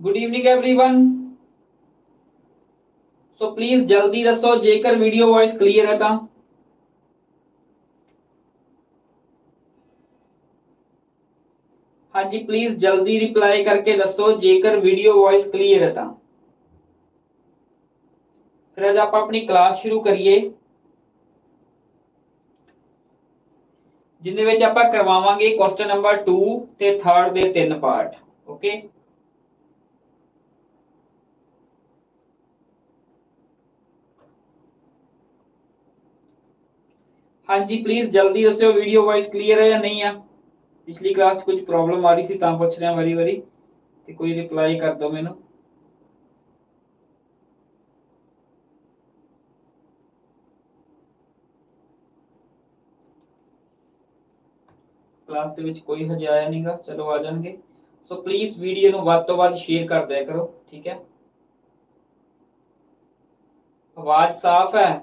good evening everyone so please ਜਲਦੀ ਦੱਸੋ ਜੇਕਰ ਵੀਡੀਓ ਵੌਇਸ ਕਲੀਅਰ ਹੈ ਤਾਂ ਹਾਂਜੀ ਪਲੀਜ਼ ਜਲਦੀ ਰਿਪਲਾਈ ਕਰਕੇ ਦੱਸੋ ਜੇਕਰ ਵੀਡੀਓ ਵੌਇਸ ਕਲੀਅਰ ਹੈ ਤਾਂ ਫਿਰ ਅੱਜ ਆਪਾਂ ਆਪਣੀ ਕਲਾਸ ਸ਼ੁਰੂ ਕਰੀਏ ਜਿੰਦੇ ਵਿੱਚ ਆਪਾਂ ਕਰਵਾਵਾਂਗੇ ਕੁਐਸਚਨ ਨੰਬਰ 2 ਤੇ 3rd ਦੇ ਤਿੰਨ ਪਾਰਟ ਓਕੇ ਹਾਂਜੀ ਪਲੀਜ਼ ਜਲਦੀ ਦੱਸਿਓ ਵੀਡੀਓ ਵਾਇਸ ਕਲੀਅਰ ਹੈ ਜਾਂ ਨਹੀਂ ਆ ਪਿਛਲੀ ਕਲਾਸ 'ਚ ਕੁਝ ਪ੍ਰੋਬਲਮ ਆ ਰਹੀ ਸੀ, ਤਾਂ ਪੁੱਛ ਰਿਹਾ ਵਾਰੀ ਵਾਰੀ ਤੇ ਕੋਈ ਰਿਪਲਾਈ ਕਰ ਦਿਓ ਮੈਨੂੰ। ਕਲਾਸ ਦੇ ਵਿੱਚ ਕੋਈ ਹਜੇ ਆਇਆ ਨਹੀਂਗਾ ਚਲੋ ਆ ਜਾਣਗੇ। ਸੋ ਪਲੀਜ਼ ਵੀਡੀਓ ਨੂੰ ਵੱਧ ਤੋਂ ਵੱਧ ਸ਼ੇਅਰ ਕਰ ਦਿਆ ਕਰੋ, ਠੀਕ ਹੈ? ਆਵਾਜ਼ ਸਾਫ਼ ਹੈ?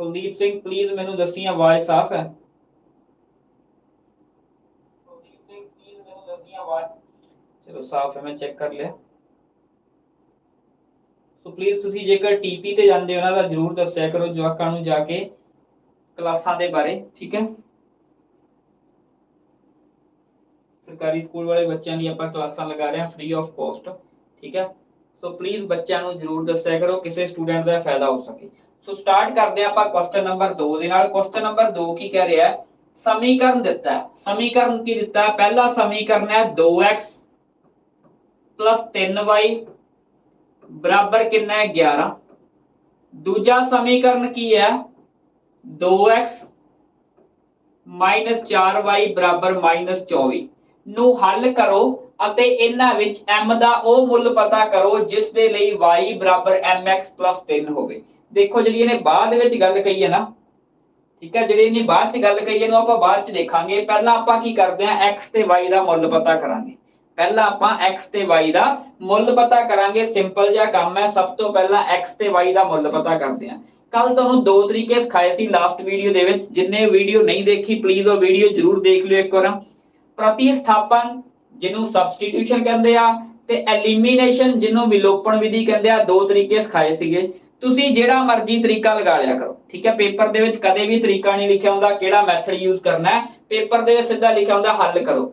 ਕੁਲਦੀਪ ਸਿੰਘ ਪਲੀਜ਼ ਮੈਨੂੰ ਦੱਸੀ ਆਵਾਜ਼ ਸਾਫ਼ ਹੈ। ਕੁਲਦੀਪ ਸਿੰਘ ਪਲੀਜ਼ ਮੈਨੂੰ ਦੱਸੀ ਆਵਾਜ਼। ਚਲੋ ਸਾਫ਼ ਹੈ, ਮੈਂ ਚੈੱਕ ਕਰ ਲਿਆ। ਸੋ ਪਲੀਜ਼ ਤੁਸੀਂ ਜੇਕਰ ਟੀਪੀ ਤੇ ਜਾਂਦੇ ਹੋ ਨਾ ਤਾਂ ਜਰੂਰ ਦੱਸਿਆ ਕਰੋ ਜਵਾਕਾਂ ਨੂੰ ਜਾ ਕੇ ਕਲਾਸਾਂ ਦੇ ਬਾਰੇ, ਠੀਕ ਹੈ? ਸਰਕਾਰੀ ਸਕੂਲ ਵਾਲੇ ਬੱਚਿਆਂ ਲਈ ਆਪਾਂ ਕਲਾਸਾਂ ਲਗਾ ਰਹੇ ਹਾਂ ਫ੍ਰੀ ਆਫ ਕਾਸਟ ਠੀਕ ਹੈ? ਸੋ ਪਲੀਜ਼ ਬੱਚਿਆਂ ਨੂੰ ਜਰੂਰ ਦੱਸਿਆ ਕਰੋ, ਕਿਸੇ ਸਟੂਡੈਂਟ ਦਾ ਫਾਇਦਾ ਹੋ ਸਕੇ। ਸੋ ਸਟਾਰਟ ਕਰਦੇ ਹਾਂ ਆਪਾਂ ਕੁਐਸਚਨ ਨੰਬਰ 2 ਦੇ ਨਾਲ। ਕੁਐਸਚਨ ਨੰਬਰ 2 ਕੀ ਕਹਿ ਰਿਹਾ ਹੈ? ਸਮੀਕਰਨ ਦਿੱਤਾ ਹੈ। ਸਮੀਕਰਨ ਕੀ ਦਿੱਤਾ ਹੈ? ਪਹਿਲਾ ਸਮੀਕਰਨ ਹੈ 2x 3y ਬਰਾਬਰ ਕਿੰਨਾ ਹੈ? 11 ਦੂਜਾ ਸਮੀਕਰਨ ਕੀ ਹੈ? 2x 4y ਬਰਾਬਰ -24 ਨੂੰ ਹੱਲ ਕਰੋ ਅਤੇ ਇਹਨਾਂ ਵਿੱਚ m ਦਾ ਉਹ ਮੁੱਲ ਪਤਾ ਕਰੋ, ਜਿਸ ਦੇ ਲਈ y ਬਰਾਬਰ mx 3 ਹੋਵੇ। ਦੇਖੋ ਜਿਹੜੀ ਇਹਨੇ ਬਾਅਦ ਵਿੱਚ ਗੱਲ ਕਹੀ ਹੈ ਨਾ, ਠੀਕ ਹੈ, ਜਿਹੜੀ ਇਹਨੇ ਬਾਅਦ ਚ ਗੱਲ ਕਹੀ ਹੈ ਨੂੰ ਆਪਾਂ ਬਾਅਦ ਚ ਦੇਖਾਂਗੇ। ਪਹਿਲਾਂ ਆਪਾਂ ਕੀ ਕਰਦੇ ਹਾਂ? X ਤੇ y ਦਾ ਮੁੱਲ ਪਤਾ ਕਰਾਂਗੇ। ਪਹਿਲਾਂ ਆਪਾਂ x ਤੇ y ਦਾ ਮੁੱਲ ਪਤਾ ਕਰਾਂਗੇ। ਸਿੰਪਲ ਜਿਹਾ ਕੰਮ ਹੈ। ਸਭ ਤੋਂ ਪਹਿਲਾਂ x ਤੇ y ਦਾ ਮੁੱਲ ਪਤਾ ਕਰਦੇ ਹਾਂ। ਕੱਲ ਤੁਹਾਨੂੰ ਦੋ ਤਰੀਕੇ ਸਿਖਾਏ ਸੀ ਲਾਸਟ ਵੀਡੀਓ ਦੇ ਵਿੱਚ। ਜਿੰਨੇ ਵੀਡੀਓ ਨਹੀਂ ਦੇਖੀ ਪਲੀਜ਼ ਉਹ ਵੀਡੀਓ ਜਰੂਰ ਦੇਖ ਲਿਓ ਇੱਕ ਵਾਰ। ਪ੍ਰਤੀਸਥਾਪਨ, ਜਿਹਨੂੰ ਸਬਸਟੀਟਿਊਸ਼ਨ ਕਹਿੰਦੇ ਆ, ਤੇ ਐਲੀਮੀਨੇਸ਼ਨ ਜਿਹਨੂੰ ਵਿਲੋਪਨ ਵਿਧੀ ਕਹਿੰਦੇ ਆ, ਦੋ ਤਰੀਕੇ ਸਿਖਾਏ ਸੀਗੇ। ਤੁਸੀਂ ਜਿਹੜਾ ਮਰਜ਼ੀ ਤਰੀਕਾ ਲਗਾ ਲਿਆ ਕਰੋ, ਠੀਕ ਹੈ? ਪੇਪਰ ਦੇ ਵਿੱਚ ਕਦੇ ਵੀ ਤਰੀਕਾ ਨਹੀਂ ਲਿਖਿਆ ਹੁੰਦਾ ਕਿਹੜਾ ਮੈਥਡ ਯੂਜ਼ ਕਰਨਾ ਹੈ। ਪੇਪਰ ਦੇ ਵਿੱਚ ਸਿੱਧਾ ਲਿਖਿਆ ਹੁੰਦਾ ਹੱਲ ਕਰੋ।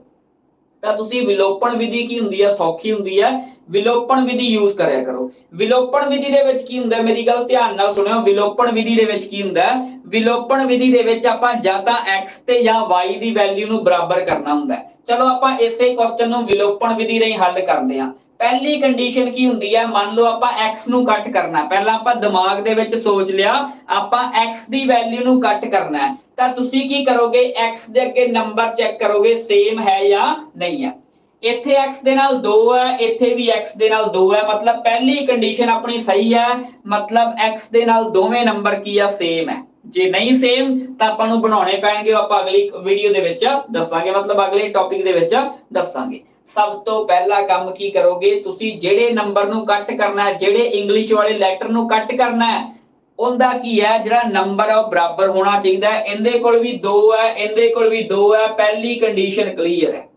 ਤਾਂ ਤੁਸੀਂ ਵਿਲੋਪਨ ਵਿਧੀ ਕੀ ਹੁੰਦੀ ਹੈ? ਸੌਖੀ ਹੁੰਦੀ ਹੈ। ਵਿਲੋਪਨ ਵਿਧੀ ਯੂਜ਼ ਕਰਿਆ ਕਰੋ। ਵਿਲੋਪਨ ਵਿਧੀ ਦੇ ਵਿੱਚ ਕੀ ਹੁੰਦਾ ਮੇਰੀ ਗੱਲ ਧਿਆਨ ਨਾਲ ਸੁਣਿਓ। ਵਿਲੋਪਨ ਵਿਧੀ ਦੇ ਵਿੱਚ ਕੀ ਹੁੰਦਾ ਵਿਲੋਪਨ ਵਿਧੀ ਦੇ ਵਿੱਚ ਆਪਾਂ ਜਾਂ ਤਾਂ x ਤੇ ਜਾਂ y ਦੀ ਵੈਲਿਊ ਨੂੰ ਬਰਾਬਰ ਕਰਨਾ ਹੁੰਦਾ ਚਲੋ ਆਪਾਂ ਇਸੇ ਕੁਐਸਚਨ ਨੂੰ ਵਿਲੋਪਨ ਵਿਧੀ ਰਾਹੀਂ ਹੱਲ ਕਰਦੇ ਹਾਂ। ਪਹਿਲੀ ਕੰਡੀਸ਼ਨ ਕੀ ਹੁੰਦੀ ਹੈ ਮੰਨ ਲਓ ਆਪਾਂ x ਨੂੰ ਕੱਟ ਕਰਨਾ ਪਹਿਲਾਂ ਆਪਾਂ ਦਿਮਾਗ ਦੇ ਵਿੱਚ ਸੋਚ ਲਿਆ, ਆਪਾਂ x ਦੀ ਵੈਲਿਊ ਨੂੰ ਕੱਟ ਕਰਨਾ ਹੈ। ਤਾਂ ਤੁਸੀਂ ਕੀ ਕਰੋਗੇ? X ਦੇ ਅੱਗੇ ਨੰਬਰ ਚੈੱਕ ਕਰੋਗੇ ਸੇਮ ਹੈ ਜਾਂ ਨਹੀਂ ਹੈ। ਇੱਥੇ x ਦੇ ਨਾਲ 2 ਹੈ, ਇੱਥੇ ਵੀ x ਦੇ ਨਾਲ 2 ਹੈ। ਮਤਲਬ ਪਹਿਲੀ ਕੰਡੀਸ਼ਨ ਆਪਣੀ ਸਹੀ ਹੈ, ਮਤਲਬ x ਦੇ ਨਾਲ ਦੋਵੇਂ ਨੰਬਰ ਕੀ ਆ? ਸੇਮ ਹੈ। ਜੇ ਨਹੀਂ ਸੇਮ ਤਾਂ ਆਪਾਂ ਨੂੰ ਬਣਾਉਣੇ ਪੈਣਗੇ, ਆਪਾਂ ਅਗਲੀ ਵੀਡੀਓ ਦੇ ਵਿੱਚ ਦੱਸਾਂਗੇ। ਮਤਲਬ ਅਗਲੇ ਟੌਪਿਕ ਦੇ ਵਿੱਚ ਦੱਸਾਂਗੇ। ਸਭ ਤੋਂ ਪਹਿਲਾ ਕੰਮ ਕੀ ਕਰੋਗੇ? ਤੁਸੀਂ ਜਿਹੜੇ ਨੰਬਰ ਨੂੰ ਕੱਟ ਕਰਨਾ ਹੈ, ਜਿਹੜੇ ਇੰਗਲਿਸ਼ ਵਾਲੇ ਲੈਟਰ ਨੂੰ ਕੱਟ ਕਰਨਾ ਹੈ, ਉਹਦਾ ਕੀ ਹੈ? ਜਿਹੜਾ ਨੰਬਰ ਹੈ ਉਹ ਬਰਾਬਰ ਹੋਣਾ ਚਾਹੀਦਾ ਹੈ। ਇਹਦੇ ਕੋਲ ਵੀ 2 ਹੈ, ਇਹਦੇ ਕੋਲ ਵੀ 2 ਹੈ। ਪਹਿਲੀ ਕੰਡੀਸ਼ਨ ਕਲੀਅਰ ਹੈ।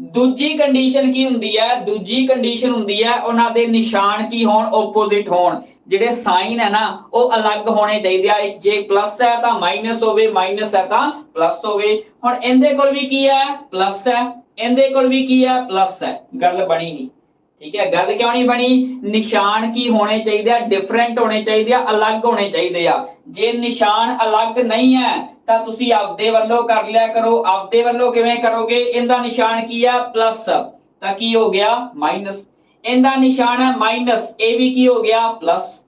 ਦੂਜੀ ਕੰਡੀਸ਼ਨ ਕੀ ਹੁੰਦੀ ਹੈ? ਦੂਜੀ ਕੰਡੀਸ਼ਨ ਹੁੰਦੀ ਹੈ, ਉਹਨਾਂ ਦੇ ਨਿਸ਼ਾਨ ਕੀ ਹੋਣ? ਆਪੋਜ਼ਿਟ ਹੋਣ। ਜਿਹੜੇ ਸਾਈਨ ਹੈ ਨਾ, ਉਹ ਅਲੱਗ ਹੋਣੇ ਚਾਹੀਦੇ ਆ। ਜੇ ਪਲੱਸ ਹੈ ਤਾਂ ਮਾਈਨਸ ਹੋਵੇ ਮਾਈਨਸ ਹੈ ਤਾਂ ਪਲੱਸ ਹੋਵੇ। ਹੁਣ ਇਹਦੇ ਕੋਲ ਵੀ ਕੀ ਹੈ? ਪਲੱਸ ਹੈ। ਇਹਦੇ ਕੋਲ ਵੀ ਕੀ ਹੈ? ਪਲੱਸ ਹੈ। ਗੱਲ ਬਣੀ ਨਹੀਂ। ਠੀਕ ਹੈ? ਗੱਲ ਕਿਉਂ ਨਹੀਂ ਬਣੀ? ਨਿਸ਼ਾਨ ਕੀ ਹੋਣੇ ਚਾਹੀਦੇ ਆ? ਡਿਫਰੈਂਟ ਹੋਣੇ ਚਾਹੀਦੇ ਆ, ਅਲੱਗ ਹੋਣੇ ਚਾਹੀਦੇ ਆ। ਜੇ ਨਿਸ਼ਾਨ ਅਲੱਗ ਨਹੀਂ ਹੈ, ਤਾਂ ਤੁਸੀਂ ਆਪਦੇ ਵੱਲੋਂ ਕਰ ਲਿਆ ਕਰੋ। ਆਪਦੇ ਵੱਲੋਂ ਕਿਵੇਂ ਕਰੋਗੇ? ਇਹਦਾ ਨਿਸ਼ਾਨ ਕੀ ਆ? ਪਲੱਸ ਤਾਂ ਕੀ ਹੋ ਗਿਆ? ਮਾਈਨਸ ਇਹਦਾ ਨਿਸ਼ਾਨ ਹੈ ਮਾਈਨਸ ਇਹ ਵੀ ਕੀ ਹੋ ਗਿਆ? ਪਲੱਸ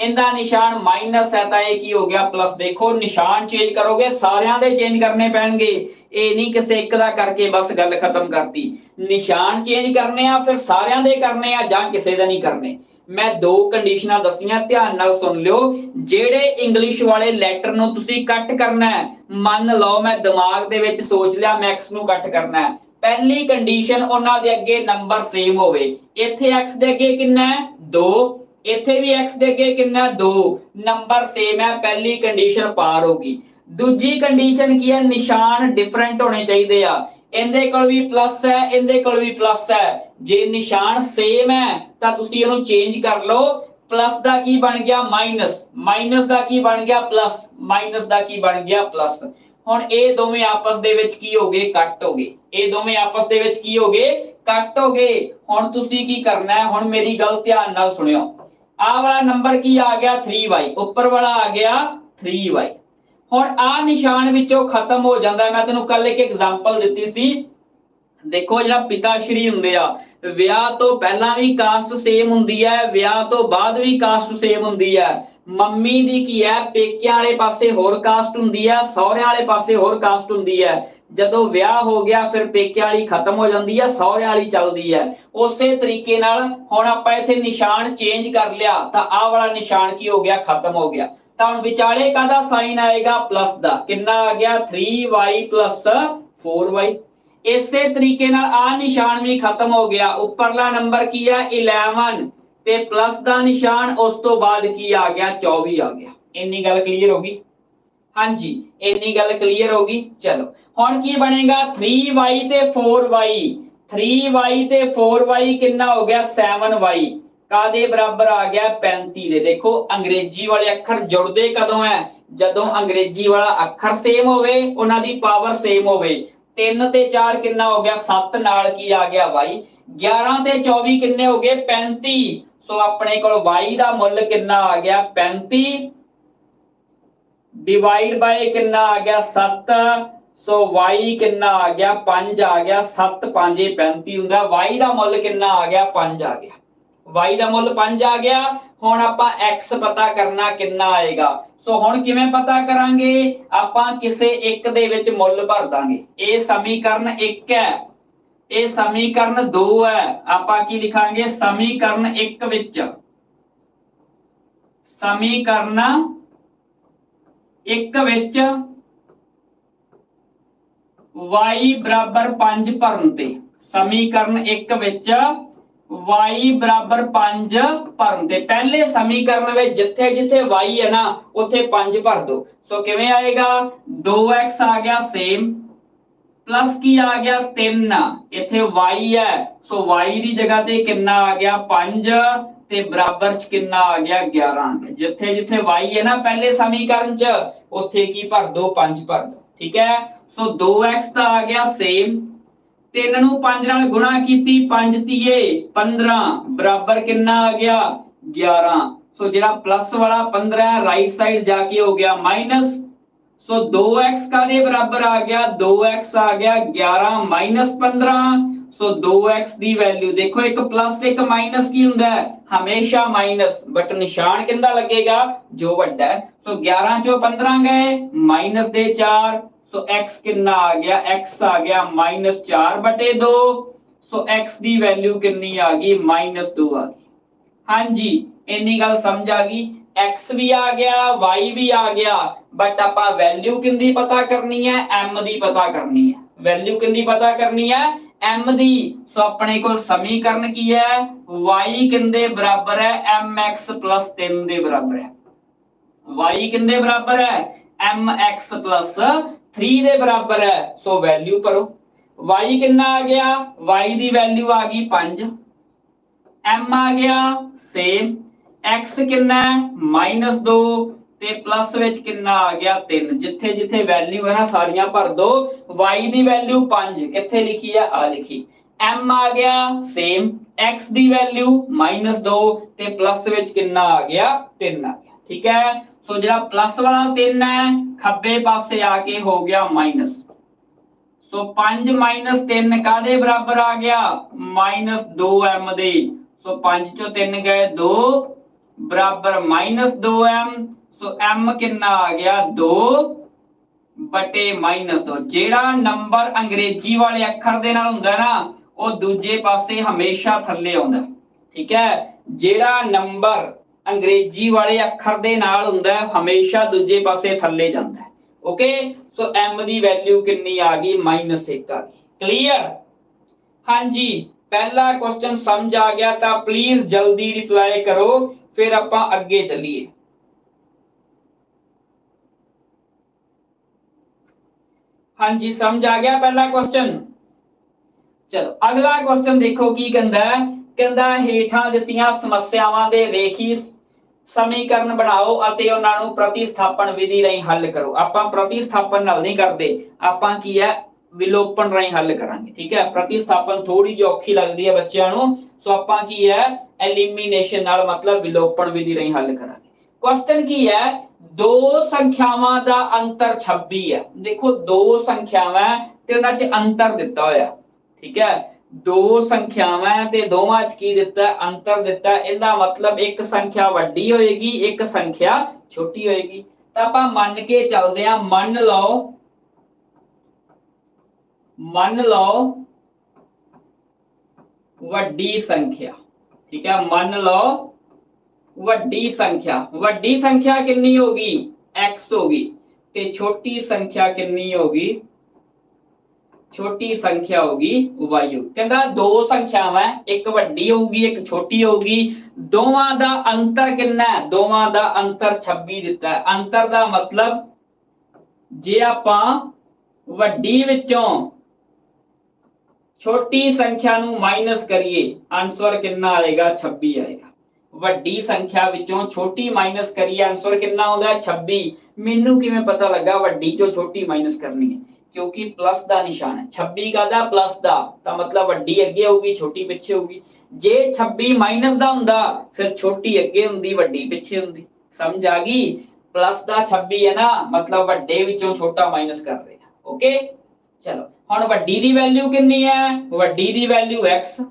ਇਹਦਾ ਨਿਸ਼ਾਨ ਮਾਈਨਸ ਹੈ ਤਾਂ ਇਹ ਕੀ ਹੋ ਗਿਆ? ਪਲੱਸ ਦੇਖੋ, ਨਿਸ਼ਾਨ ਚੇਂਜ ਕਰੋਗੇ, ਸਾਰਿਆਂ ਦੇ ਚੇਂਜ ਕਰਨੇ ਪੈਣਗੇ। ਇਹ ਨਹੀਂ ਕਿਸੇ ਇੱਕ ਦਾ ਕਰਕੇ ਬਸ ਗੱਲ ਖਤਮ ਕਰਤੀ। ਨਿਸ਼ਾਨ ਚੇਂਜ ਕਰਨੇ ਆ, ਫਿਰ ਸਾਰਿਆਂ ਦੇ ਕਰਨੇ ਆ ਜਾਂ ਕਿਸੇ ਦਾ ਨਹੀਂ ਕਰਨੇ? ਮੈਂ ਦੋ ਕੰਡੀਸ਼ਨਾਂ ਦੱਸੀਆਂ, ਧਿਆਨ ਨਾਲ ਸੁਣ ਲਿਓ। ਜਿਹੜੇ ਇੰਗਲਿਸ਼ ਵਾਲੇ ਲੈਟਰ ਨੂੰ ਤੁਸੀਂ ਕੱਟ ਕਰਨਾ ਹੈ, ਮੰਨ ਲਓ ਮੈਂ ਦਿਮਾਗ ਦੇ ਵਿੱਚ ਸੋਚ ਲਿਆ ਮੈਕਸ ਨੂੰ ਕੱਟ ਕਰਨਾ ਹੈ। ਪਹਿਲੀ ਕੰਡੀਸ਼ਨ ਉਹਨਾਂ ਦੇ ਅੱਗੇ ਨੰਬਰ ਸੇਮ ਹੋਵੇ। ਇੱਥੇ x ਦੇ ਅੱਗੇ ਕਿੰਨਾ ਹੈ? 2 ਇੱਥੇ ਵੀ x ਦੇ ਅੱਗੇ ਕਿੰਨਾ? 2 ਨੰਬਰ ਸੇਮ ਹੈ ਪਹਿਲੀ ਕੰਡੀਸ਼ਨ ਪਾਰ ਹੋ ਗਈ। ਦੂਜੀ ਕੰਡੀਸ਼ਨ ਕੀ ਹੈ ਨਿਸ਼ਾਨ ਡਿਫਰੈਂਟ ਹੋਣੇ ਚਾਹੀਦੇ ਆ। ਇਹਦੇ ਕੋਲ ਵੀ ਪਲੱਸ ਹੈ, ਇਹਦੇ ਕੋਲ ਵੀ ਪਲੱਸ ਹੈ। ਜੇ ਨਿਸ਼ਾਨ ਸੇਮ ਹੈ, ਤਾਂ ਤੁਸੀਂ ਇਹਨੂੰ ਚੇਂਜ ਕਰ ਲਓ। ਪਲੱਸ ਦਾ ਕੀ ਬਣ ਗਿਆ? ਮਾਈਨਸ ਮਾਈਨਸ ਦਾ ਕੀ ਬਣ ਗਿਆ? ਪਲੱਸ ਮਾਈਨਸ ਦਾ ਕੀ ਬਣ ਗਿਆ? ਪਲੱਸ ਹੁਣ ਇਹ ਦੋਵੇਂ ਆਪਸ ਦੇ ਵਿੱਚ ਕੀ ਹੋ ਗਏ? ਕੱਟ ਹੋ ਗਏ। ਇਹ ਦੋਵੇਂ ਆਪਸ ਦੇ ਵਿੱਚ ਕੀ ਹੋ ਗਏ? ਕੱਟ ਹੋ ਗਏ। ਹੁਣ ਤੁਸੀਂ ਕੀ ਕਰਨਾ ਹੈ? ਹੁਣ ਮੇਰੀ ਗੱਲ ਧਿਆਨ ਨਾਲ ਸੁਣਿਓ। ਆਹ ਵਾਲਾ ਨੰਬਰ ਕੀ ਆ ਗਿਆ? 3y ਉੱਪਰ ਵਾਲਾ ਆ ਗਿਆ 3y ਹੁਣ ਆ ਨਿਸ਼ਾਨ ਵਿੱਚੋਂ ਖਤਮ ਹੋ ਜਾਂਦਾ ਮੈਂ ਤੈਨੂੰ ਕੱਲ ਇੱਕ ਐਗਜ਼ਾਮਪਲ ਦਿੱਤੀ ਸੀ। ਦੇਖੋ ਜਿਹੜਾ ਪਿਤਾ ਸ਼੍ਰੀ ਹੁੰਦੇ ਆ, ਵਿਆਹ ਤੋਂ ਪਹਿਲਾਂ ਵੀ ਕਾਸਟ ਸੇਮ ਹੁੰਦੀ ਹੈ, ਵਿਆਹ ਤੋਂ ਬਾਅਦ ਵੀ ਕਾਸਟ ਸੇਮ ਹੁੰਦੀ ਹੈ। ਮੰਮੀ ਦੀ ਕੀ ਹੈ? ਪੇਕਿਆਂ ਵਾਲੇ ਪਾਸੇ ਹੋਰ ਕਾਸਟ ਹੁੰਦੀ ਹੈ, ਸਹੁਰਿਆਂ ਵਾਲੇ ਪਾਸੇ ਹੋਰ ਕਾਸਟ ਹੁੰਦੀ ਹੈ। ਜਦੋਂ ਵਿਆਹ ਹੋ ਗਿਆ, ਫਿਰ ਪੇਕਿਆਂ ਵਾਲੀ ਖਤਮ ਹੋ ਜਾਂਦੀ ਹੈ ਸਹੁਰਿਆਂ ਵਾਲੀ ਚੱਲਦੀ ਹੈ ਉਸੇ ਤਰੀਕੇ ਨਾਲ ਹੁਣ ਆਪਾਂ ਇੱਥੇ ਨਿਸ਼ਾਨ ਚੇਂਜ ਕਰ ਲਿਆ, ਤਾਂ ਆਹ ਵਾਲਾ ਨਿਸ਼ਾਨ ਕੀ ਹੋ ਗਿਆ? ਖਤਮ ਹੋ ਗਿਆ। ਤਾਂ ਹੁਣ ਵਿਚਾਲੇ ਕਾਹਦਾ ਸਾਈਨ ਆਏਗਾ? ਪਲੱਸ ਦਾ। ਕਿੰਨਾ ਆ ਗਿਆ? 3y 4y ਇਸੇ ਤਰੀਕੇ ਨਾਲ ਆ ਨਿਸ਼ਾਨ ਵੀ ਖਤਮ ਹੋ ਗਿਆ। ਉੱਪਰਲਾ ਨੰਬਰ ਕੀ ਹੈ 11 ਤੇ ਪਲੱਸ ਦਾ ਨਿਸ਼ਾਨ ਉਸ ਤੋਂ ਬਾਅਦ ਕੀ ਆ ਗਿਆ? 24 ਆ ਗਿਆ। ਇੰਨੀ ਗੱਲ ਕਲੀਅਰ ਹੋ ਗਈ? ਹਾਂਜੀ, ਇੰਨੀ ਗੱਲ ਕਲੀਅਰ ਹੋ ਗਈ, ਚਲੋ। ਹੁਣ ਕੀ ਬਣੇਗਾ? 3y ਤੇ 4y 3y ਤੇ 4y ਕਿੰਨਾ ਹੋ ਗਿਆ? 7y ਕਾਦੇ ਬਰਾਬਰ ਆ ਗਿਆ? 35 ਦੇ। ਦੇਖੋ, ਅੰਗਰੇਜ਼ੀ ਵਾਲੇ ਅੱਖਰ ਜੁੜਦੇ ਕਦੋਂ ਹੈ ਜਦੋਂ ਅੰਗਰੇਜ਼ੀ ਵਾਲਾ ਅੱਖਰ ਸੇਮ ਹੋਵੇ, ਉਹਨਾਂ ਦੀ ਪਾਵਰ ਸੇਮ ਹੋਵੇ। 3 ਤੇ 4 ਕਿੰਨਾ ਹੋ ਗਿਆ? 7 ਨਾਲ ਕੀ ਆ ਗਿਆ? y 11 ਤੇ 24 ਕਿੰਨੇ ਹੋ ਗਏ? 35 ਸੋ ਆਪਣੇ ਕੋਲ y ਦਾ ਮੁੱਲ ਕਿੰਨਾ ਆ ਗਿਆ? 35 ਡਿਵਾਈਡ ਬਾਈ ਕਿੰਨਾ ਆ ਗਿਆ 7 ਸੋ y ਕਿੰਨਾ ਆ ਗਿਆ 5 ਆ ਗਿਆ 7 5 35 ਹੁੰਦਾ। Y ਦਾ ਮੁੱਲ ਕਿੰਨਾ ਆ ਗਿਆ? 5 ਆ ਗਿਆ। Y ਦਾ ਮੁੱਲ 5 ਆ ਗਿਆ। ਹੁਣ ਆਪਾਂ x ਪਤਾ ਕਰਨਾ ਕਿੰਨਾ ਆਏਗਾ। ਸੋ ਹੁਣ ਕਿਵੇਂ ਪਤਾ ਕਰਾਂਗੇ? ਆਪਾਂ ਕਿਸੇ ਇੱਕ ਦੇ ਵਿੱਚ ਮੁੱਲ ਭਰ ਦਾਂਗੇ। ਇਹ ਸਮੀਕਰਨ 1 ਹੈ। ਇਹ ਸਮੀਕਰਨ 2 ਹੈ। ਆਪਾਂ ਕੀ ਲਿਖਾਂਗੇ? ਸਮੀਕਰਨ 1 ਵਿੱਚ। ਸਮੀਕਰਨ ਇੱਕ ਵਿੱਚ y 5 ਭਰਨ ਤੇ। ਸਮੀਕਰਨ ਇੱਕ ਵਿੱਚ y 5 ਭਰਨ ਤੇ। ਪਹਿਲੇ ਸਮੀਕਰਨ ਵਿੱਚ ਜਿੱਥੇ ਜਿੱਥੇ y ਹੈ ਨਾ, ਉੱਥੇ 5 ਭਰ ਦਿਓ ਸੋ ਕਿਵੇਂ ਆਏਗਾ? 2x ਆ ਗਿਆ ਸੇਮ ਪਲੱਸ ਕੀ ਆ ਗਿਆ? 3 ਇੱਥੇ y ਹੈ। ਸੋ y ਦੀ ਜਗ੍ਹਾ ਤੇ ਕਿੰਨਾ ਆ ਗਿਆ? 5 ਤੇ ਬਰਾਬਰ ਚ ਕਿੰਨਾ ਆ ਗਿਆ? 11 ਜਿੱਥੇ ਜਿੱਥੇ y ਹੈ ਨਾ ਪਹਿਲੇ ਸਮੀਕਰਨ ਚ, ਉੱਥੇ ਕੀ ਭਰ ਦੋ? 5 ਭਰ ਦੋ। ਠੀਕ ਹੈ? ਸੋ 2x ਦਾ ਆ ਗਿਆ ਸੇਮ 3 ਨੂੰ 5 ਨਾਲ ਗੁਣਾ ਕੀਤੀ 5 ਤੀਏ 15 ਬਰਾਬਰ ਕਿੰਨਾ ਆ ਗਿਆ? 11 ਸੋ ਜਿਹੜਾ ਪਲੱਸ ਵਾਲਾ 15 ਹੈ ਰਾਈਟ ਸਾਈਡ ਜਾ ਕੇ ਹੋ ਗਿਆ ਮਾਈਨਸ ਸੋ 2x ਕਾਦੇ ਬਰਾਬਰ ਆ ਗਿਆ? 2x ਆ ਗਿਆ 11 ਮਾਈਨਸ 15 ਸੋ 2x ਦੀ ਵੈਲਿਊ ਦੇਖੋ, ਇੱਕ ਪਲੱਸ ਇੱਕ ਮਾਈਨਸ ਕੀ ਹੁੰਦਾ ਹੈ? ਹਮੇਸ਼ਾ ਮਾਈਨਸ ਬਟ ਨਿਸ਼ਾਨ ਕਿੰਦਾ ਲੱਗੇਗਾ? ਜੋ ਵੱਡਾ ਹੈ। ਸੋ 11 ਚੋਂ 15 ਗਏ ਮਾਈਨਸ ਦੇ 4 ਸੋ x ਕਿੰਨਾ ਆ ਗਿਆ? X ਆ ਗਿਆ -4/2 ਸੋ x ਦੀ ਵੈਲਿਊ ਕਿੰਨੀ ਆ ਗਈ? ਮਾਈਨਸ 2 ਆ ਗਈ। ਹਾਂਜੀ, ਇੰਨੀ ਗੱਲ ਸਮਝ ਆ ਗਈ। X ਵੀ ਆ ਗਿਆ, y ਵੀ ਆ ਗਿਆ ਬਟ ਆਪਾਂ ਵੈਲਿਊ ਕਿੰਦੀ ਪਤਾ ਕਰਨੀ ਹੈ? M ਦੀ ਪਤਾ ਕਰਨੀ ਹੈ। ਵੈਲਿਊ ਕਿੰਦੀ ਪਤਾ ਕਰਨੀ ਹੈ? M ਦੀ। ਸੋ ਆਪਣੇ ਕੋਲ ਸਮੀਕਰਨ ਕੀ ਹੈ? Y ਕਿੰਦੇ ਬਰਾਬਰ ਹੈ? Mx 3 ਦੇ ਬਰਾਬਰ ਹੈ। Y ਕਿੰਦੇ ਬਰਾਬਰ ਹੈ? Mx 3 ਦੇ ਬਰਾਬਰ ਹੈ। ਸੋ ਵੈਲਿਊ ਭਰੋ। Y ਕਿੰਨਾ ਆ ਗਿਆ? Y ਦੀ ਵੈਲਿਊ ਆ ਗਈ 5 m ਆ ਗਿਆ ਸੇਮ x ਕਿੰਨਾ ਹੈ? -2 ਤੇ ਪਲੱਸ ਵਿੱਚ ਕਿੰਨਾ ਆ ਗਿਆ? 3 ਜਿੱਥੇ ਜਿੱਥੇ ਵੈਲਿਊ ਹੈ ਨਾ, ਸਾਰੀਆਂ ਭਰ ਦੋ। Y ਦੀ ਵੈਲਿਊ 5 ਕਿੱਥੇ ਲਿਖੀ ਹੈ? ਆ ਲਿਖੀ। M ਆ ਗਿਆ ਸੇਮ x ਦੀ ਵੈਲਿਊ -2 ਤੇ ਪਲੱਸ ਵਿੱਚ ਕਿੰਨਾ ਆ ਗਿਆ? 3 ਆ ਗਿਆ। ਠੀਕ ਹੈ? ਸੋ ਜਿਹੜਾ ਪਲੱਸ ਵਾਲਾ 3 ਹੈ, ਖੱਬੇ ਪਾਸੇ ਆ ਕੇ ਹੋ ਗਿਆ ਮਾਈਨਸ ਸੋ 5 3 ਕਾਦੇ ਬਰਾਬਰ ਆ ਗਿਆ? -2m ਦੇ ਸੋ 5 ਚੋਂ 3 ਗਏ 2 ਬਰਾਬਰ -2m ਸੋ m ਕਿੰਨਾ ਆ ਗਿਆ? 2 ਬਟੇ -2 ਜਿਹੜਾ ਨੰਬਰ ਅੰਗਰੇਜ਼ੀ ਵਾਲੇ ਅੱਖਰ ਦੇ ਨਾਲ ਹੁੰਦਾ ਨਾ, ਉਹ ਦੂਜੇ ਪਾਸੇ ਹਮੇਸ਼ਾ ਥੱਲੇ ਆਉਂਦਾ। ਠੀਕ ਹੈ? ਜਿਹੜਾ ਨੰਬਰ ਅੰਗਰੇਜ਼ੀ ਵਾਲੇ ਅੱਖਰ ਦੇ ਨਾਲ ਹੁੰਦਾ ਹੈ ਹਮੇਸ਼ਾ ਦੂਜੇ ਪਾਸੇ ਥੱਲੇ ਜਾਂਦਾ। ਹੈ ਓਕੇ? ਸੋ m ਦੀ ਵੈਲਿਊ ਕਿੰਨੀ ਆ ਗਈ? -1 ਆ ਗਈ। ਕਲੀਅਰ ਹਾਂਜੀ। ਪਹਿਲਾ ਕੁਐਸਚਨ ਸਮਝ ਆ ਗਿਆ ਤਾਂ ਪਲੀਜ਼ ਜਲਦੀ ਰਿਪਲਾਈ ਕਰੋ, ਫਿਰ ਆਪਾਂ ਅੱਗੇ ਚੱਲੀਏ। ਹਾਂਜੀ, ਸਮਝ ਆ ਗਿਆ ਪਹਿਲਾ ਕੁਐਸਚਨ ਚਲੋ, ਅਗਲਾ ਕੁਐਸਚਨ ਦੇਖੋ ਕੀ ਕਹਿੰਦਾ ਹੈ? ਕਹਿੰਦਾ ਹੇਠਾਂ ਦਿੱਤੀਆਂ ਸਮੱਸਿਆਵਾਂ ਦੇ ਰੇਖੀ ਸਮੀਕਰਨ ਬਣਾਓ ਅਤੇ ਉਹਨਾਂ ਨੂੰ ਪ੍ਰਤੀਸਥਾਪਨ ਵਿਧੀ ਰਾਹੀਂ ਹੱਲ ਕਰੋ। ਆਪਾਂ ਪ੍ਰਤੀਸਥਾਪਨ ਨਾਲ ਨਹੀਂ ਕਰਦੇ। ਆਪਾਂ ਕੀ ਹੈ, ਵਿਲੋਪਨ ਰਾਹੀਂ ਹੱਲ ਕਰਾਂਗੇ, ਠੀਕ ਹੈ? ਪ੍ਰਤੀਸਥਾਪਨ ਥੋੜੀ ਜਿਹੀ ਔਖੀ ਲੱਗਦੀ ਹੈ ਬੱਚਿਆਂ ਨੂੰ। ਸੋ ਆਪਾਂ ਕੀ ਹੈ, ਐਲੀਮੀਨੇਸ਼ਨ ਨਾਲ ਮਤਲਬ ਵਿਲੋਪਨ ਵਿਧੀ ਰਾਹੀਂ ਹੱਲ ਕਰਾਂਗੇ। ਕੁਐਸਚਨ ਕੀ ਹੈ? ਦੋ ਸੰਖਿਆਵਾਂ ਦਾ ਅੰਤਰ 26 ਹੈ। ਦੇਖੋ, ਦੋ ਸੰਖਿਆਵਾਂ ਤੇ ਉਹਨਾਂ 'ਚ ਅੰਤਰ ਦਿੱਤਾ ਹੋਇਆ। ਠੀਕ ਹੈ? ਦੋ ਸੰਖਿਆਵਾਂ ਤੇ ਦੋਵਾਂ 'ਚ ਕੀ ਦਿੱਤਾ? ਅੰਤਰ ਦਿੱਤਾ। ਇਹਦਾ ਮਤਲਬ ਇੱਕ ਸੰਖਿਆ ਵੱਡੀ ਹੋਏਗੀ, ਇੱਕ ਸੰਖਿਆ ਛੋਟੀ ਹੋਏਗੀ। ਤਾਂ ਆਪਾਂ ਮੰਨ ਕੇ ਚੱਲਦੇ ਹਾਂ, ਮੰਨ ਲਓ ਮੰਨ ਲਓ, ਵੱਡੀ ਸੰਖਿਆ। ਠੀਕ ਹੈ? ਮੰਨ ਲਓ ਵੱਡੀ ਸੰਖਿਆ ਵੱਡੀ ਸੰਖਿਆ ਕਿੰਨੀ ਹੋਗੀ x ਹੋਗੀ ਤੇ ਛੋਟੀ ਸੰਖਿਆ ਕਿੰਨੀ ਹੋਗੀ ਛੋਟੀ ਸੰਖਿਆ ਹੋਗੀ y ਹੋਗੀ ਕਹਿੰਦਾ ਦੋ ਸੰਖਿਆਵਾਂ ਇੱਕ ਵੱਡੀ ਹੋਊਗੀ, ਇੱਕ ਛੋਟੀ ਹੋਊਗੀ। ਦੋਵਾਂ ਦਾ ਅੰਤਰ ਕਿੰਨਾ ਹੈ? ਦੋਵਾਂ ਦਾ ਅੰਤਰ 26 ਦਿੱਤਾ ਹੈ। ਅੰਤਰ ਦਾ ਮਤਲਬ ਜੇ ਆਪਾਂ ਵੱਡੀ ਵਿੱਚੋਂ ਛੋਟੀ ਸੰਖਿਆ ਨੂੰ ਮਾਈਨਸ ਕਰੀਏ ਆਨਸਰ ਕਿੰਨਾ ਆਏਗਾ? 26 ਆਏਗਾ। ਵੱਡੀ ਸੰਖਿਆ ਵਿੱਚੋਂ ਛੋਟੀ ਮਾਈਨਸ ਕਰੀਏ ਆਨਸਰ ਕਿੰਨਾ ਆਉਂਦਾ? 26 ਮੈਨੂੰ ਕਿਵੇਂ ਪਤਾ ਲੱਗਾ ਵੱਡੀ ਚੋਂ ਛੋਟੀ ਮਾਈਨਸ ਕਰਨੀ ਹੈ? ਕਿਉਂਕਿ ਪਲੱਸ ਦਾ ਨਿਸ਼ਾਨ ਹੈ। 26 ਕਾਹਦਾ? ਪਲੱਸ ਦਾ। ਤਾਂ ਮਤਲਬ ਵੱਡੀ ਅੱਗੇ ਹੋਊਗੀ, ਛੋਟੀ ਪਿੱਛੇ ਹੋਊਗੀ। ਜੇ 26 ਮਾਈਨਸ ਦਾ ਹੁੰਦਾ, ਫਿਰ ਛੋਟੀ ਅੱਗੇ ਹੁੰਦੀ, ਵੱਡੀ ਪਿੱਛੇ ਹੁੰਦੀ। ਸਮਝ ਆ ਗਈ? ਪਲੱਸ ਦਾ 26 ਹੈ ਨਾ, ਮਤਲਬ ਵੱਡੇ ਵਿੱਚੋਂ ਛੋਟਾ ਮਾਈਨਸ ਕਰ ਰਹੇ। ਹਾਂ ਓਕੇ ਚਲੋ। ਹੁਣ ਵੱਡੀ ਦੀ ਵੈਲਿਊ ਕਿੰਨੀ ਹੈ? ਵੱਡੀ ਦੀ ਵੈਲਿਊ x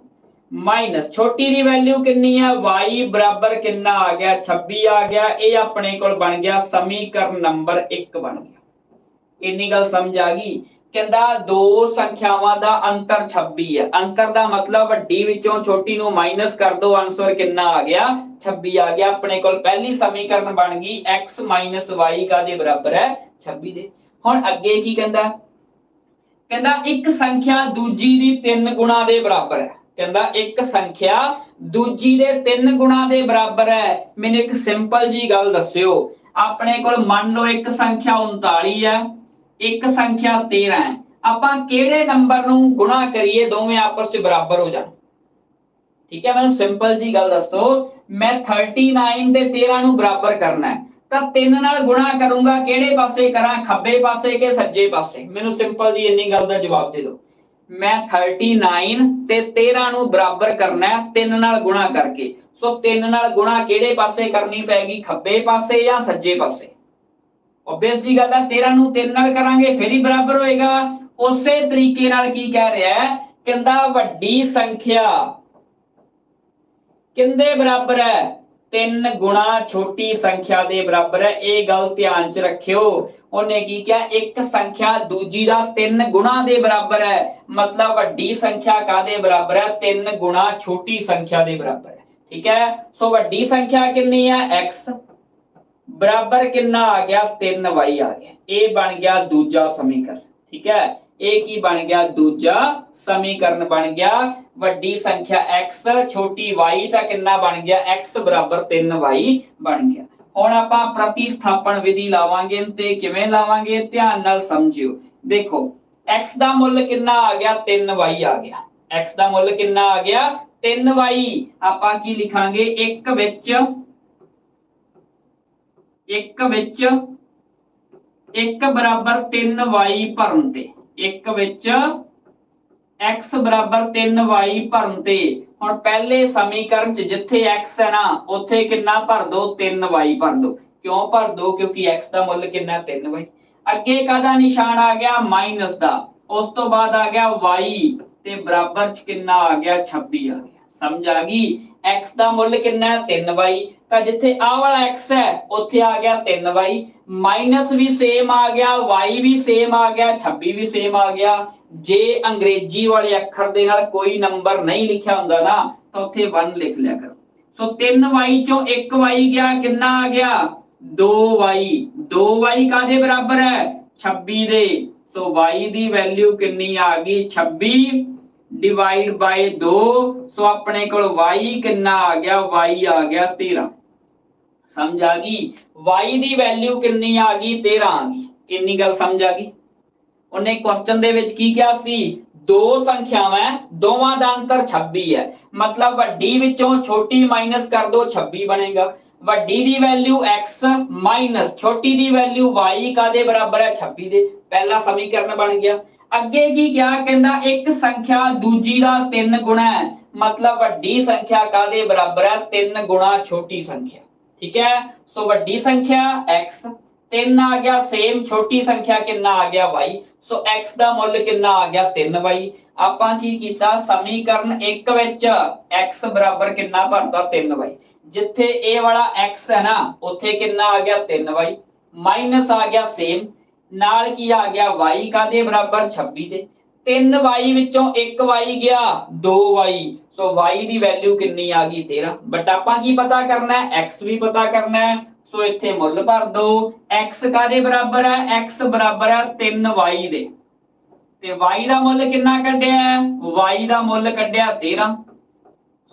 ਮਾਈਨਸ ਛੋਟੀ ਦੀ ਵੈਲਿਊ ਕਿੰਨੀ ਹੈ y ਬਰਾਬਰ ਕਿੰਨਾ ਆ ਗਿਆ? 26 ਆ ਗਿਆ। ਇਹ ਆਪਣੇ ਕੋਲ ਬਣ ਗਿਆ। ਸਮੀਕਰਨ ਨੰਬਰ 1 ਬਣ ਗਿਆ। ਇੰਨੀ ਗੱਲ ਸਮਝ ਆ ਗਈ? ਕਹਿੰਦਾ ਦੋ ਸੰਖਿਆਵਾਂ ਦਾ ਅੰਤਰ 26 ਹੈ ਅੰਤਰ ਦਾ ਮਤਲਬ ਵੱਡੀ ਵਿੱਚੋਂ ਛੋਟੀ ਨੂੰ ਮਾਈਨਸ ਕਰ ਦੋ। ਆਨਸਰ ਕਿੰਨਾ ਆ ਗਿਆ? 26 ਆ ਗਿਆ। ਆਪਣੇ ਕੋਲ ਪਹਿਲੀ ਸਮੀਕਰਨ ਬਣ ਗਈ। x y ਕਾਦੇ ਬਰਾਬਰ ਹੈ? 26 ਦੇ। ਹੁਣ ਅੱਗੇ ਕੀ ਕਹਿੰਦਾ? ਕਹਿੰਦਾ ਇੱਕ ਸੰਖਿਆ ਦੂਜੀ ਦੀ 3 ਗੁਣਾ ਦੇ ਬਰਾਬਰ ਹੈ। ਕਹਿੰਦਾ ਇੱਕ ਸੰਖਿਆ ਦੂਜੀ ਦੇ 3 ਗੁਣਾ ਦੇ ਬਰਾਬਰ ਹੈ। ਮੈਨੂੰ ਇੱਕ ਸਿੰਪਲ ਜੀ ਗੱਲ ਦੱਸਿਓ। ਆਪਣੇ ਕੋਲ ਮੰਨ ਲਓ ਇੱਕ ਸੰਖਿਆ 39 ਹੈ, ਇੱਕ ਸੰਖਿਆ 13 ਹੈ। ਆਪਾਂ ਕਿਹੜੇ ਨੰਬਰ ਨੂੰ ਗੁਣਾ ਕਰੀਏ, ਦੋਵੇਂ ਆਪਸ ਵਿੱਚ ਬਰਾਬਰ ਹੋ ਜਾਣ। ਠੀਕ ਹੈ, ਮੈਨੂੰ ਸਿੰਪਲ ਜੀ ਗੱਲ ਦੱਸੋ। ਮੈਂ 39 ਦੇ 13 ਨੂੰ ਬਰਾਬਰ ਕਰਨਾ ਹੈ। ਤਾਂ 3 ਨਾਲ ਗੁਣਾ ਕਰੂੰਗਾ ਕਿਹੜੇ ਪਾਸੇ ਕਰਾਂ? ਖੱਬੇ ਪਾਸੇ ਕਿ ਸੱਜੇ ਪਾਸੇ? ਮੈਨੂੰ ਸਿੰਪਲ ਜੀ ਇੰਨੀ ਗੱਲ ਦਾ ਜਵਾਬ ਦੇ ਦਿਓ। ਮੈਂ 39 ਤੇ 13 ਨੂੰ ਬਰਾਬਰ ਕਰਨਾ ਹੈ 3 ਨਾਲ ਗੁਣਾ ਕਰਕੇ। ਸੋ 3 ਨਾਲ ਗੁਣਾ ਕਿਹੜੇ ਪਾਸੇ ਕਰਨੀ ਪੈਗੀ? ਖੱਬੇ ਪਾਸੇ ਜਾਂ ਸੱਜੇ ਪਾਸੇ? ਓਬਵੀਅਸ ਜੀ ਗੱਲ ਹੈ 13 ਨੂੰ 3 ਨਾਲ ਕਰਾਂਗੇ, ਫਿਰ ਹੀ ਬਰਾਬਰ ਹੋਏਗਾ। ਉਸੇ ਤਰੀਕੇ ਨਾਲ ਕੀ ਕਹਿ ਰਿਹਾ ਹੈ? ਕਹਿੰਦਾ ਵੱਡੀ ਸੰਖਿਆ। ਕਿੰਦੇ ਬਰਾਬਰ ਹੈ? 3 ਗੁਣਾ ਛੋਟੀ ਸੰਖਿਆ ਦੇ ਬਰਾਬਰ ਹੈ। ਇਹ ਗੱਲ ਧਿਆਨ 'ਚ ਰੱਖਿਓ। ਉਹਨੇ ਕੀ ਕਿਹਾ? ਇੱਕ ਸੰਖਿਆ ਦੂਜੀ ਦਾ 3 ਗੁਣਾ ਦੇ ਬਰਾਬਰ ਹੈ। ਮਤਲਬ ਵੱਡੀ ਸੰਖਿਆ ਕਾਦੇ ਬਰਾਬਰ ਹੈ? 3 ਗੁਣਾ ਛੋਟੀ ਸੰਖਿਆ ਦੇ ਬਰਾਬਰ ਹੈ। ਠੀਕ ਹੈ? ਸੋ ਵੱਡੀ ਸੰਖਿਆ ਕਿੰਨੀ ਹੈ? X ਬਰਾਬਰ ਕਿੰਨਾ ਆ ਗਿਆ? 3y ਆ ਗਿਆ। ਇਹ ਬਣ ਗਿਆ ਦੂਜਾ ਸਮੀਕਰਨ। ਠੀਕ ਹੈ? ਇਹ ਕੀ ਬਣ ਗਿਆ ਦੂਜਾ ਸਮੀਕਰਨ ਬਣ ਗਿਆ ਵੱਡੀ ਸੰਖਿਆ x ਛੋਟੀ y ਤਾਂ ਕਿੰਨਾ ਬਣ ਗਿਆ x ਬਰਾਬਰ 3y ਬਣ ਗਿਆ ਹੁਣ ਆਪਾਂ ਪ੍ਰਤੀਸਥਾਪਨ ਵਿਧੀ ਲਾਵਾਂਗੇ ਤੇ ਕਿਵੇਂ ਲਾਵਾਂਗੇ ਧਿਆਨ ਨਾਲ ਸਮਝਿਓ ਦੇਖੋ x ਦਾ ਮੁੱਲ ਕਿੰਨਾ ਆ ਗਿਆ 3y ਆ ਗਿਆ x ਦਾ ਮੁੱਲ ਕਿੰਨਾ ਆ ਗਿਆ 3y ਆਪਾਂ ਕੀ ਲਿਖਾਂਗੇ ਇੱਕ ਵਿੱਚ ਇੱਕ ਵਿੱਚ ਇੱਕ ਬਰਾਬਰ 3y ਭਰਨ ਤੇ ਇੱਕ ਵਿੱਚ x 3y ਭਰਨ ਤੇ। ਹੁਣ ਪਹਿਲੇ ਸਮੀਕਰਨ ਚ ਜਿੱਥੇ x ਹੈ ਨਾ, ਉੱਥੇ ਕਿੰਨਾ ਭਰ ਦੋ? 3y ਭਰ ਦੋ। ਕਿਉਂ ਭਰ ਦੋ? ਕਿਉਂਕਿ x ਦਾ ਮੁੱਲ ਕਿੰਨਾ? ਹੈ? 3y ਅੱਗੇ ਕਾਹਦਾ ਨਿਸ਼ਾਨ ਆ ਗਿਆ? ਮਾਈਨਸ ਦਾ। ਉਸ ਤੋਂ ਬਾਅਦ ਆ ਗਿਆ y ਤੇ ਬਰਾਬਰ ਚ ਕਿੰਨਾ ਆ ਗਿਆ? 26 ਆ ਗਿਆ। ਸਮਝ ਆ ਗਈ? x ਦਾ ਮੁੱਲ ਕਿੰਨਾ? ਹੈ 3y ਤਾਂ ਜਿੱਥੇ ਆਹ ਵਾਲਾ x ਹੈ, ਉੱਥੇ ਆ ਗਿਆ 3y ਮਾਈਨਸ ਵੀ ਸੇਮ ਆ ਗਿਆ, y ਵੀ ਸੇਮ ਆ ਗਿਆ 26 ਵੀ ਸੇਮ ਆ ਗਿਆ। ਜੇ ਅੰਗਰੇਜ਼ੀ ਵਾਲੇ ਅੱਖਰ ਦੇ ਨਾਲ ਕੋਈ ਨੰਬਰ ਨਹੀਂ ਲਿਖਿਆ ਹੁੰਦਾ ਨਾ, ਤਾਂ ਉੱਥੇ 1 ਲਿਖ ਲਿਆ ਕਰੋ। ਸੋ 3y ਚੋਂ 1y ਗਿਆ, ਕਿੰਨਾ ਆ ਗਿਆ? 2y 2y ਕਾਦੇ ਬਰਾਬਰ ਹੈ? 26 ਦੇ। ਸੋ y ਦੀ ਵੈਲਿਊ ਕਿੰਨੀ ਆ ਗਈ? 26 ਡਿਵਾਈਡ ਬਾਈ 2 ਸੋ ਆਪਣੇ ਕੋਲ y ਕਿੰਨਾ ਆ ਗਿਆ? y ਆ ਗਿਆ 13 ਸਮਝ ਆ ਗਈ? Y ਦੀ ਵੈਲਿਊ ਕਿੰਨੀ ਆ ਗਈ? 13 ਆ ਗਈ। ਇੰਨੀ ਗੱਲ ਸਮਝ ਆ ਗਈ? ਉਹਨੇ ਕੁਐਸਚਨ ਦੇ ਵਿੱਚ ਕੀ ਕਿਹਾ ਸੀ? ਦੋ ਸੰਖਿਆਵਾਂ ਦੋਵਾਂ ਦਾ ਅੰਤਰ 26 ਹੈ। ਮਤਲਬ ਵੱਡੀ ਵਿੱਚੋਂ ਛੋਟੀ ਮਾਈਨਸ ਕਰ ਦੋ 26 ਬਣੇਗਾ। ਵੱਡੀ ਦੀ ਵੈਲਿਊ x ਮਾਈਨਸ ਛੋਟੀ ਦੀ ਵੈਲਿਊ y ਕਾਦੇ ਬਰਾਬਰ ਹੈ? 26 ਦੇ। ਪਹਿਲਾ ਸਮੀਕਰਨ ਬਣ ਗਿਆ। ਅੱਗੇ ਕੀ ਕਿਹਾ? ਕਹਿੰਦਾ ਇੱਕ ਸੰਖਿਆ ਦੂਜੀ ਦਾ 3 ਗੁਣਾ ਹੈ। ਮਤਲਬ ਵੱਡੀ ਸੰਖਿਆ ਕਾਦੇ ਬਰਾਬਰ ਹੈ? 3 ਗੁਣਾ ਛੋਟੀ ਸੰਖਿਆ। ਠੀਕ ਹੈ? ਸੋ ਵੱਡੀ ਸੰਖਿਆ x 3 ਆ ਗਿਆ ਸੇਮ ਛੋਟੀ ਸੰਖਿਆ ਕਿੰਨਾ ਆ ਗਿਆ y? ਸੋ x ਦਾ ਮੁੱਲ ਕਿੰਨਾ ਆ ਗਿਆ 3y ਆਪਾਂ ਕੀ ਕੀਤਾ? ਸਮੀਕਰਨ 1 ਵਿੱਚ x ਬਰਾਬਰ ਕਿੰਨਾ ਭਰਤਾ 3y ਜਿੱਥੇ ਇਹ ਵਾਲਾ x ਹੈ ਨਾ, ਉੱਥੇ ਕਿੰਨਾ ਆ ਗਿਆ 3y ਮਾਈਨਸ ਆ ਗਿਆ ਸੇਮ ਨਾਲ ਕੀ ਆ ਗਿਆ y? ਕਾਦੇ ਬਰਾਬਰ? 26 ਦੇ। 3y ਵਿੱਚੋਂ 1y ਗਿਆ 2y ਸੋ y ਦੀ ਵੈਲਿਊ ਕਿੰਨੀ ਆ ਗਈ? 13 ਬਟ ਆਪਾਂ ਕੀ ਪਤਾ ਕਰਨਾ ਹੈ? X ਵੀ ਪਤਾ ਕਰਨਾ ਹੈ। ਸੋ ਇੱਥੇ ਮੁੱਲ ਭਰ ਦੋ x ਕਾਦੇ ਬਰਾਬਰ ਹੈ? X ਬਰਾਬਰ ਹੈ 3y ਦੇ। ਤੇ y ਦਾ ਮੁੱਲ ਕਿੰਨਾ ਕੱਢਿਆ ਹੈ? y ਦਾ ਮੁੱਲ ਕੱਢਿਆ 13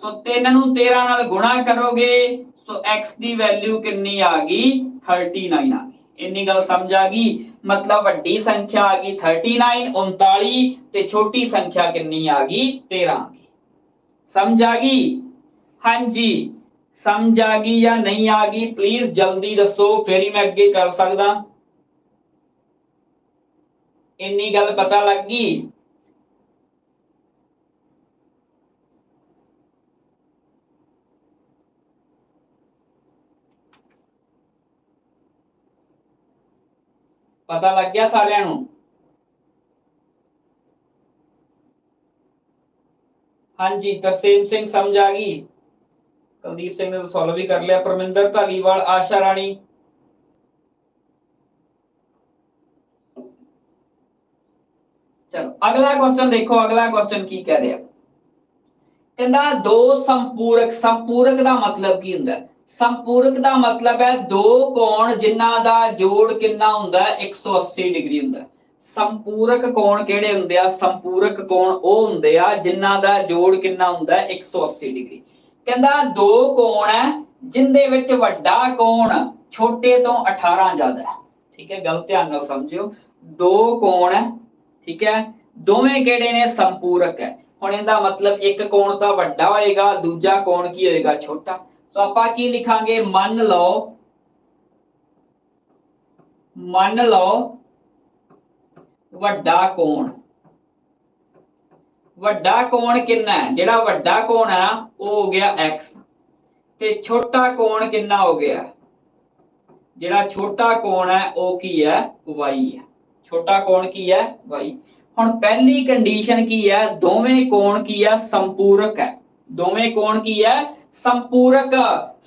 ਸੋ 3 ਨੂੰ 13 ਨਾਲ ਗੁਣਾ ਕਰੋਗੇ। ਸੋ x ਦੀ ਵੈਲਿਊ ਕਿੰਨੀ ਆ ਗਈ? 39 ਆ ਇੰਨੀ ਗੱਲ ਸਮਝ ਆ ਗਈ, ਮਤਲਬ ਵੱਡੀ ਸੰਖਿਆ ਆ ਗਈ 39 39 ਤੇ ਛੋਟੀ ਸੰਖਿਆ ਕਿੰਨੀ ਆ ਗਈ? 13 ਸਮਝ ਆ ਗਈ? ਹਾਂਜੀ। ਸਮਝ ਆ ਗਈ ਜਾਂ ਨਹੀਂ ਆ ਗਈ? ਪਲੀਜ਼ ਜਲਦੀ ਦੱਸੋ, ਫੇਰ ਹੀ ਮੈਂ ਅੱਗੇ ਚੱਲ ਸਕਦਾ। ਇੰਨੀ ਗੱਲ ਪਤਾ ਲੱਗ ਗਈ। ਪਤਾ ਲੱਗ ਗਿਆ ਸਾਰਿਆਂ ਨੂੰ? ਹਾਂਜੀ, ਤਰਸੇਮ ਸਿੰਘ ਸਮਝ ਆ ਗਈ। ਕੁਲਦੀਪ ਸਿੰਘ ਨੇ ਸੋਲਵ ਵੀ ਕਰ ਲਿਆ। ਪਰਮਿੰਦਰ ਧਾਲੀਵਾਲ, ਆਸ਼ਾ ਰਾਣੀ। ਚਲੋ, ਅਗਲਾ ਕੁਐਸਚਨ ਦੇਖੋ। ਅਗਲਾ ਕੁਐਸਚਨ ਕੀ ਕਹਿ ਰਿਹਾ? ਕਹਿੰਦਾ, ਦੋ ਸੰਪੂਰਕ ਸੰਪੂਰਕ ਦਾ ਮਤਲਬ ਕੀ ਹੁੰਦਾ? ਸੰਪੂਰਕ ਦਾ ਮਤਲਬ ਹੈ ਦੋ ਕੋਣ ਜਿਨ੍ਹਾਂ ਦਾ ਜੋੜ ਕਿੰਨਾ ਹੁੰਦਾ ਹੈ? 180 ਡਿਗਰੀ ਹੁੰਦਾ ਹੈ। ਸੰਪੂਰਕ ਕੋਣ ਕਿਹੜੇ ਹੁੰਦੇ ਆ? ਸੰਪੂਰਕ ਕੋਣ ਉਹ ਹੁੰਦੇ ਆ ਜਿਨ੍ਹਾਂ ਦਾ ਜੋੜ ਕਿੰਨਾ ਹੁੰਦਾ ਹੈ? 180 ਡਿਗਰੀ। ਕਹਿੰਦਾ ਦੋ ਕੋਣ ਹੈ ਜਿੰਦੇ ਵਿੱਚ ਵੱਡਾ ਕੋਣ ਛੋਟੇ ਤੋਂ 18 ਜ਼ਿਆਦਾ ਹੈ। ਠੀਕ ਹੈ, ਗੱਲ ਧਿਆਨ ਨਾਲ ਸਮਝਿਓ। ਦੋ ਕੋਣ ਹੈ, ਠੀਕ ਹੈ, ਦੋਵੇਂ ਕਿਹੜੇ ਨੇ? ਸੰਪੂਰਕ ਹੈ। ਹੁਣ ਇਹਦਾ ਮਤਲਬ ਇੱਕ ਕੋਣ ਤਾਂ ਵੱਡਾ ਹੋਏਗਾ, ਦੂਜਾ ਕੋਣ ਕੀ ਹੋਏਗਾ? ਛੋਟਾ। ਸੋ ਆਪਾਂ ਕੀ ਲਿਖਾਂਗੇ? ਮੰਨ ਲਓ ਮੰਨ ਲਓ ਵੱਡਾ ਕੋਣ। ਵੱਡਾ ਕੋਣ ਕਿੰਨਾ ਹੈ? ਜਿਹੜਾ ਵੱਡਾ ਕੋਣ ਹੈ ਨਾ, ਉਹ ਹੋ ਗਿਆ x ਤੇ ਛੋਟਾ ਕੋਣ ਕਿੰਨਾ ਹੋ ਗਿਆ? ਜਿਹੜਾ ਛੋਟਾ ਕੋਣ ਹੈ ਉਹ ਕੀ ਹੈ? y ਹੈ। ਛੋਟਾ ਕੋਣ ਕੀ ਹੈ? y ਹੁਣ ਪਹਿਲੀ ਕੰਡੀਸ਼ਨ ਕੀ ਹੈ? ਦੋਵੇਂ ਕੋਣ ਕੀ ਹੈ? ਸੰਪੂਰਕ ਹੈ। ਦੋਵੇਂ ਕੋਣ ਕੀ ਹੈ? ਸੰਪੂਰਕ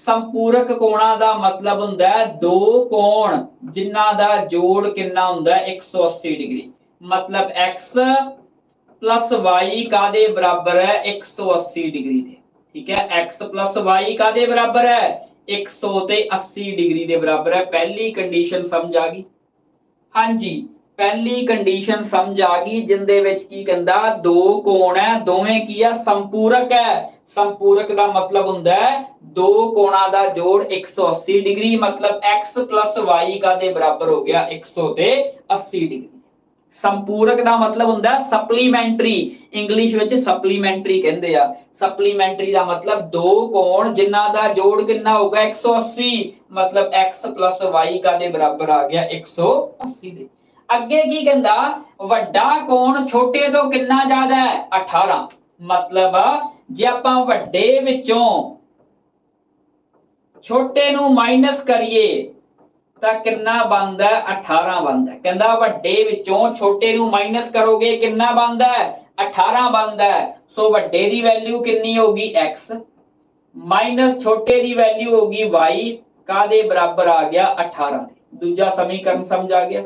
ਸੰਪੂਰਕ ਕੋਣਾਂ ਦਾ ਮਤਲਬ ਹੁੰਦਾ ਹੈ ਦੋ ਕੋਣ, ਜਿਨ੍ਹਾਂ ਦਾ ਜੋੜ ਕਿੰਨਾ ਹੁੰਦਾ ਹੈ? 180 ਡਿਗਰੀ। ਮਤਲਬ x y ਕਾਦੇ ਬਰਾਬਰ ਹੈ? 180 ਡਿਗਰੀ ਦੇ। ਠੀਕ ਹੈ? x y ਕਾਦੇ ਬਰਾਬਰ ਹੈ? 100 ਤੇ 80 ਡਿਗਰੀ ਦੇ ਬਰਾਬਰ ਹੈ। ਪਹਿਲੀ ਕੰਡੀਸ਼ਨ ਸਮਝ ਆ ਗਈ? ਹਾਂਜੀ, ਪਹਿਲੀ ਕੰਡੀਸ਼ਨ ਸਮਝ ਆ ਗਈ, ਜਿੰਦੇ ਵਿੱਚ ਕੀ ਕਹਿੰਦਾ? ਦੋ ਕੋਣ ਹੈ, ਦੋਵੇਂ ਕੀ ਹੈ ਸੰਪੂਰਕ ਹੈ। ਸੰਪੂਰਕ ਦਾ ਮਤਲਬ ਹੁੰਦਾ ਹੈ, ਦੋ ਕੋਣਾਂ ਦਾ ਜੋੜ 180 ਡਿਗਰੀ, ਮਤਲਬ x y ਕਾਦੇ ਬਰਾਬਰ ਹੋ ਗਿਆ 100 ਤੇ 80 ਡਿਗਰੀ। ਸੰਪੂਰਕ ਦਾ ਮਤਲਬ ਹੁੰਦਾ ਸਪਲੀਮੈਂਟਰੀ ਇੰਗਲਿਸ਼ ਵਿੱਚ ਸਪਲੀਮੈਂਟਰੀ ਕਹਿੰਦੇ ਆ। ਸਪਲੀਮੈਂਟਰੀ ਦਾ ਮਤਲਬ ਦੋ ਕੋਣ ਜਿਨ੍ਹਾਂ ਦਾ ਜੋੜ ਕਿੰਨਾ ਹੋਊਗਾ 180 ਮਤਲਬ x y ਕਾਦੇ ਬਰਾਬਰ ਆ ਗਿਆ 180 ਦੇ। ਅੱਗੇ ਕੀ ਕਹਿੰਦਾ, ਵੱਡਾ ਕੋਣ ਛੋਟੇ ਤੋਂ ਕਿੰਨਾ ਜ਼ਿਆਦਾ ਹੈ? 18 ਮਤਲਬ ਜੇ ਆਪਾਂ ਵੱਡੇ ਵਿੱਚੋਂ ਛੋਟੇ ਨੂੰ ਮਾਈਨਸ ਕਰੀਏ, ਤਾਂ ਕਿੰਨਾ ਬਣਦਾ ਹੈ? 18 ਬਣਦਾ ਕਹਿੰਦਾ ਵੱਡੇ ਵਿੱਚੋਂ ਛੋਟੇ ਨੂੰ ਮਾਈਨਸ ਕਰੋਗੇ, ਕਿੰਨਾ ਬਣਦਾ ਹੈ? 18 ਬਣਦਾ ਸੋ ਵੱਡੇ ਦੀ ਵੈਲਿਊ ਕਿੰਨੀ ਹੋਗੀ x ਮਾਈਨਸ ਛੋਟੇ ਦੀ ਵੈਲਿਊ ਹੋਗੀ y ਕਾਦੇ ਬਰਾਬਰ ਆ ਗਿਆ? 18 ਦੇ। ਦੂਜਾ ਸਮੀਕਰਨ ਸਮਝ ਆ ਗਿਆ।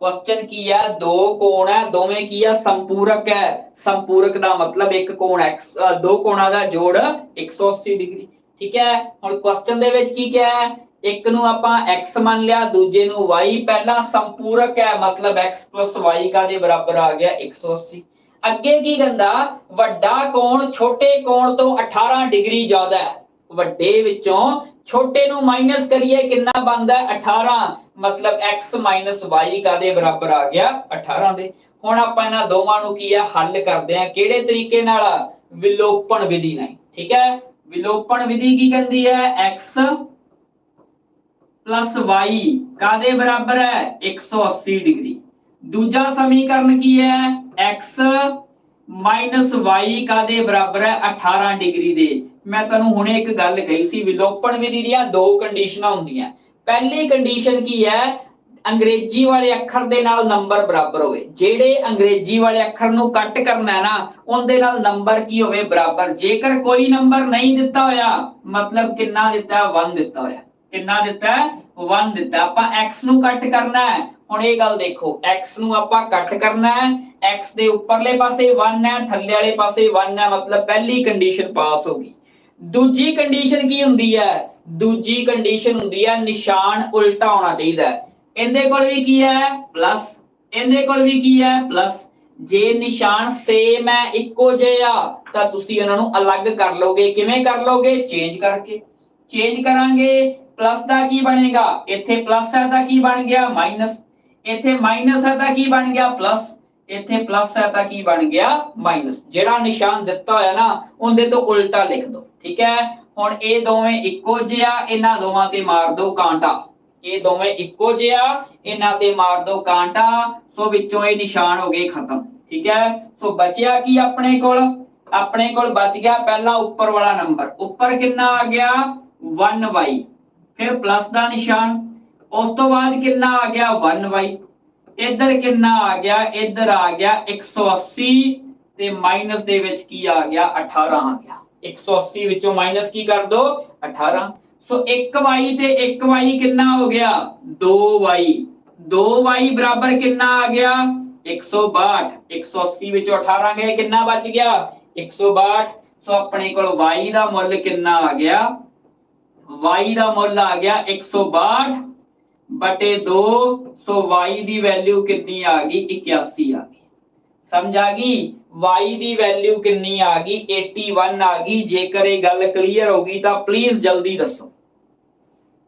ਕੁਐਸਚਨ ਕੀ ਹੈ? ਦੋ ਕੋਣ ਹੈ, ਦੋਵੇਂ ਕੀ ਹੈ? ਸੰਪੂਰਕ ਹੈ। ਸੰਪੂਰਕ ਦਾ ਮਤਲਬ ਇੱਕ ਕੋਣ x ਦੋ ਕੋਣਾਂ ਦਾ ਜੋੜ 180 ਡਿਗਰੀ। ਠੀਕ ਹੈ? ਹੁਣ ਕੁਐਸਚਨ ਦੇ ਵਿੱਚ ਕੀ ਕਿਹਾ ਹੈ? ਇੱਕ ਨੂੰ ਆਪਾਂ x ਮੰਨ ਲਿਆ, ਦੂਜੇ ਨੂੰ y ਪਹਿਲਾ ਸੰਪੂਰਕ ਹੈ, ਮਤਲਬ x y ਕਾਦੇ ਬਰਾਬਰ ਆ ਗਿਆ? 180 ਅੱਗੇ ਕੀ ਕਹਿੰਦਾ? ਵੱਡਾ ਕੋਣ ਛੋਟੇ ਕੋਣ ਤੋਂ 18 ਡਿਗਰੀ ਜ਼ਿਆਦਾ ਹੈ। ਵੱਡੇ ਵਿੱਚੋਂ ਛੋਟੇ ਨੂੰ ਮਾਈਨਸ ਕਰੀਏ ਕਿੰਨਾ ਬਣਦਾ? ਹੈ? 18 ਮਤਲਬ x y ਕਾਦੇ ਬਰਾਬਰ ਆ ਗਿਆ? 18 ਦੇ। ਹੁਣ ਆਪਾਂ ਇਹਨਾਂ ਦੋਵਾਂ ਨੂੰ ਕੀ ਆ? ਹੱਲ ਕਰਦੇ ਆ ਕਿਹੜੇ ਤਰੀਕੇ ਨਾਲ? ਵਿਲੋਪਨ ਵਿਧੀ ਨਾਲ। ਠੀਕ ਹੈ? ਵਿਲੋਪਨ ਵਿਧੀ ਕੀ ਕਹਿੰਦੀ ਹੈ? x y ਕਾਦੇ ਬਰਾਬਰ ਹੈ? 180 ਡਿਗਰੀ। ਦੂਜਾ ਸਮੀਕਰਨ ਕੀ ਹੈ? x y ਕਾਦੇ ਬਰਾਬਰ ਹੈ? 18 ਡਿਗਰੀ ਦੇ। ਮੈਂ ਤੁਹਾਨੂੰ ਹੁਣੇ ਇੱਕ ਗੱਲ ਕਹੀ ਸੀ ਵਿਲੋਪਨ ਵਿਧੀ ਦੀਆਂ ਦੋ ਕੰਡੀਸ਼ਨਾਂ ਹੁੰਦੀਆਂ। ਪਹਿਲੀ ਕੰਡੀਸ਼ਨ ਕੀ ਹੈ? ਅੰਗਰੇਜ਼ੀ ਵਾਲੇ ਅੱਖਰ ਦੇ ਨਾਲ ਨੰਬਰ ਬਰਾਬਰ ਹੋਵੇ। ਜਿਹੜੇ ਅੰਗਰੇਜ਼ੀ ਵਾਲੇ ਅੱਖਰ ਨੂੰ ਕੱਟ ਕਰਨਾ ਹੈ ਨਾ, ਉਹਦੇ ਨਾਲ ਨੰਬਰ ਕੀ ਹੋਵੇ? ਬਰਾਬਰ। ਜੇਕਰ ਕੋਈ ਨੰਬਰ ਨਹੀਂ ਦਿੱਤਾ ਹੋਇਆ, ਮਤਲਬ ਕਿੰਨਾ ਦਿੱਤਾ? 1 ਦਿੱਤਾ ਹੋਇਆ। ਕਿੰਨਾ ਦਿੱਤਾ? 1 ਦਿੱਤਾ। ਆਪਾਂ x ਨੂੰ ਕੱਟ ਕਰਨਾ ਹੈ। ਹੁਣ ਇਹ ਗੱਲ ਦੇਖੋ। x ਨੂੰ ਆਪਾਂ ਕੱਟ ਕਰਨਾ ਹੈ। x ਦੇ ਉੱਪਰਲੇ ਪਾਸੇ 1 ਹੈ, ਥੱਲੇ ਵਾਲੇ ਪਾਸੇ 1 ਹੈ, ਮਤਲਬ ਪਹਿਲੀ ਕੰਡੀਸ਼ਨ ਪਾਸ ਹੋ ਗਈ। ਦੂਜੀ ਕੰਡੀਸ਼ਨ ਕੀ ਹੁੰਦੀ ਹੈ? ਦੂਜੀ ਕੰਡੀਸ਼ਨ ਹੁੰਦੀ ਹੈ ਨਿਸ਼ਾਨ ਉਲਟਾ ਹੋਣਾ ਚਾਹੀਦਾ ਇਹਦੇ ਕੋਲ ਵੀ ਕੀ ਹੈ? ਪਲੱਸ ਇਹਦੇ ਕੋਲ ਵੀ ਕੀ ਹੈ? ਪਲੱਸ ਜੇ ਨਿਸ਼ਾਨ ਸੇਮ ਹੈ, ਇੱਕੋ ਜਿਹੇ ਆ, ਤਾਂ ਤੁਸੀਂ ਉਹਨਾਂ ਨੂੰ ਅਲੱਗ ਕਰ ਲੋਗੇ ਕਿਵੇਂ ਕਰ ਲੋਗੇ ਚੇਂਜ ਕਰਕੇ। ਚੇਂਜ ਕਰਾਂਗੇ। ਪਲੱਸ ਦਾ ਕੀ ਬਣੇਗਾ? ਇੱਥੇ ਪਲੱਸ ਹੈ ਤਾਂ ਕੀ ਬਣ ਗਿਆ? ਮਾਈਨਸ ਇੱਥੇ ਮਾਈਨਸ ਹੈ ਤਾਂ ਕੀ ਬਣ ਗਿਆ? ਪਲੱਸ ਇੱਥੇ ਪਲੱਸ ਹੈ ਤਾਂ ਕੀ ਬਣ ਗਿਆ? ਮਾਈਨਸ ਜਿਹੜਾ ਨਿਸ਼ਾਨ ਦਿੱਤਾ ਹੋਇਆ ਨਾ, ਉਹਦੇ ਤੋਂ ਉਲਟਾ ਲਿਖ ਦਿਓ। ਠੀਕ ਹੈ? ਹੁਣ ਇਹ ਦੋਵੇਂ ਇੱਕੋ ਜਿਹਾ ਇਹਨਾਂ ਦੋਵਾਂ ਤੇ ਮਾਰ ਦੋ ਕਾਂਟਾ। ਇਹ ਦੋਵੇਂ ਇੱਕੋ ਜਿਹਾ ਇਹਨਾਂ ਤੇ ਮਾਰ ਦੋ ਕਾਂਟਾ। ਸੋ ਵਿੱਚੋਂ ਇਹ ਨਿਸ਼ਾਨ ਹੋ ਗਏ ਖਤਮ, ਠੀਕ ਹੈ? ਸੋ ਬਚਿਆ ਕੀ ਆਪਣੇ ਕੋਲ? ਆਪਣੇ ਕੋਲ ਬਚ ਗਿਆ ਪਹਿਲਾ ਉੱਪਰ ਵਾਲਾ ਨੰਬਰ। ਉੱਪਰ ਕਿੰਨਾ ਆ ਗਿਆ? 1y ਫਿਰ ਪਲੱਸ ਦਾ ਨਿਸ਼ਾਨ। ਉਸ ਤੋਂ ਬਾਅਦ ਕਿੰਨਾ ਆ ਗਿਆ? 1y ਇੱਧਰ ਕਿੰਨਾ ਆ ਗਿਆ? ਇੱਧਰ ਆ ਗਿਆ 180 ਤੇ ਮਾਈਨਸ ਦੇ ਵਿੱਚ ਕੀ ਆ ਗਿਆ? 18 ਆ ਗਿਆ। 180 ਵਿੱਚੋਂ ਮਾਈਨਸ ਕੀ ਕਰ ਦੋ? 18 ਸੋ 1y ਤੇ 1y ਕਿੰਨਾ ਹੋ ਗਿਆ? 2y 2y ਬਰਾਬਰ ਕਿੰਨਾ ਆ ਗਿਆ? 162 180 ਵਿੱਚੋਂ 18 ਗਏ, ਕਿੰਨਾ ਬਚ ਗਿਆ? 162 ਸੋ ਆਪਣੇ ਕੋਲ y ਦਾ ਮੁੱਲ ਕਿੰਨਾ ਆ ਗਿਆ? y ਦਾ ਮੁੱਲ ਆ ਗਿਆ 162 ਬਟੇ 2 ਸੋ y ਦੀ ਵੈਲਿਊ ਕਿੰਨੀ ਆ ਗਈ? 81 ਆ ਗਈ। ਸਮਝ ਆ ਗਈ? Y ਦੀ ਵੈਲਿਊ ਕਿੰਨੀ ਆ ਗਈ? 81 ਆ ਗਈ। ਜੇਕਰ ਇਹ ਗੱਲ ਕਲੀਅਰ ਹੋ ਗਈ ਤਾਂ ਪਲੀਜ਼ ਜਲਦੀ ਦੱਸੋ।